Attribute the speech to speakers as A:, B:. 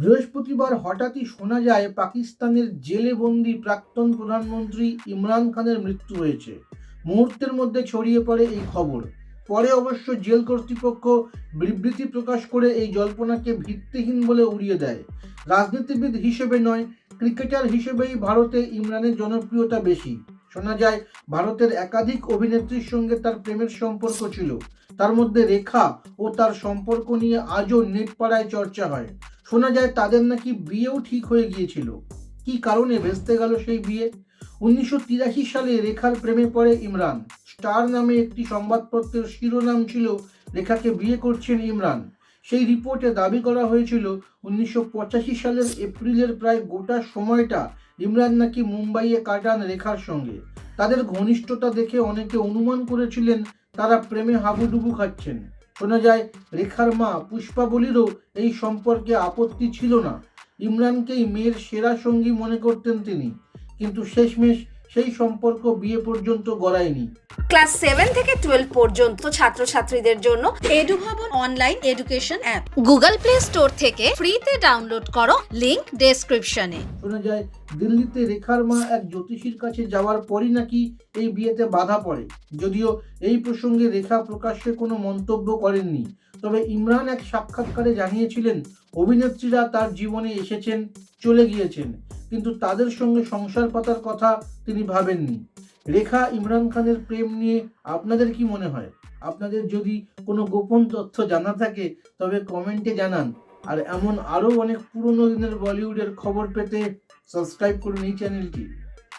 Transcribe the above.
A: বৃহস্পতিবার হঠাৎই শোনা যায়, পাকিস্তানের জেলে বন্দি প্রাক্তন প্রধানমন্ত্রী ইমরান খানের মৃত্যু হয়েছে। মুহূর্তের মধ্যে ছড়িয়ে পড়ে এই খবর। পরে অবশ্য জেল কর্তৃপক্ষ বিবৃতি প্রকাশ করে এই জল্পনাকে ভিত্তিহীন বলে উড়িয়ে দেয়। রাজনীতিবিদ হিসেবে নয়, ক্রিকেটার হিসেবেই ভারতে ইমরানের জনপ্রিয়তা বেশি। শোনা যায়, ভারতের একাধিক অভিনেত্রীর সঙ্গে তার প্রেমের সম্পর্ক ছিল। তার মধ্যে রেখা ও তার সম্পর্ক নিয়ে আজও নেটপাড়ায় চর্চা হয়। শোনা যায় তাদের নাকি বিয়েও ঠিক হয়ে গিয়েছিল। কি কারণে ভেস্তে গেল সেই বিয়ে? উনিশশো তিরাশি সালে রেখার প্রেমে পড়ে ইমরান। স্টার নামে একটি সংবাদপত্রের শিরোনাম ছিল, রেখাকে বিয়ে করছেন ইমরান। সেই রিপোর্টে দাবি করা হয়েছিল, উনিশশো পঁচাশি সালের এপ্রিলের প্রায় গোটা সময়টা ইমরান নাকি মুম্বাইয়ে কাটান রেখার সঙ্গে। তাদের ঘনিষ্ঠতা দেখে অনেকে অনুমান করেছিলেন, তারা প্রেমে হাবুডুবু খাচ্ছেন। শোনা যায় রেখার মা পুষ্পাবলিরও এই সম্পর্কে আপত্তি ছিল না। ইমরানকেই মেয়ের সেরা সঙ্গী মনে করতেন তিনি। কিন্তু শেষমেশ সেই সম্পর্ক বিয়ে পর্যন্ত গড়ায়নি।
B: ক্লাস সেভেন থেকে টুয়েলভ পর্যন্ত ছাত্রছাত্রীদের জন্য Edubhavan online education app. Google Play Store থেকে ফ্রিতে ডাউনলোড করো লিংক ডেসক্রিপশনে।
A: শোনা যায় দিল্লিতে রেখার মা এক জ্যোতিষীর কাছে যাওয়ার পরই নাকি এই বিয়েতে বাধা পড়ে। যদিও এই প্রসঙ্গে রেখা প্রকাশ্যে কোনো মন্তব্য করেননি। তবে ইমরান এক সাক্ষাৎকারে জানিয়েছিলেন অভিনেত্রীরা তার জীবনে এসেছেন চলে গিয়েছেন। কিন্তু তাদের সঙ্গে সংসার পাতার কথা তিনি ভাবেননি। রেখা ইমরান খানের প্রেম নিয়ে আপনাদের কি মনে হয়? আপনাদের যদি কোনো গোপন তথ্য জানা থাকে, তবে কমেন্টে জানান। আর এমন আরও অনেক পুরনো দিনের বলিউডের খবর পেতে সাবস্ক্রাইব করুন এই চ্যানেলটি।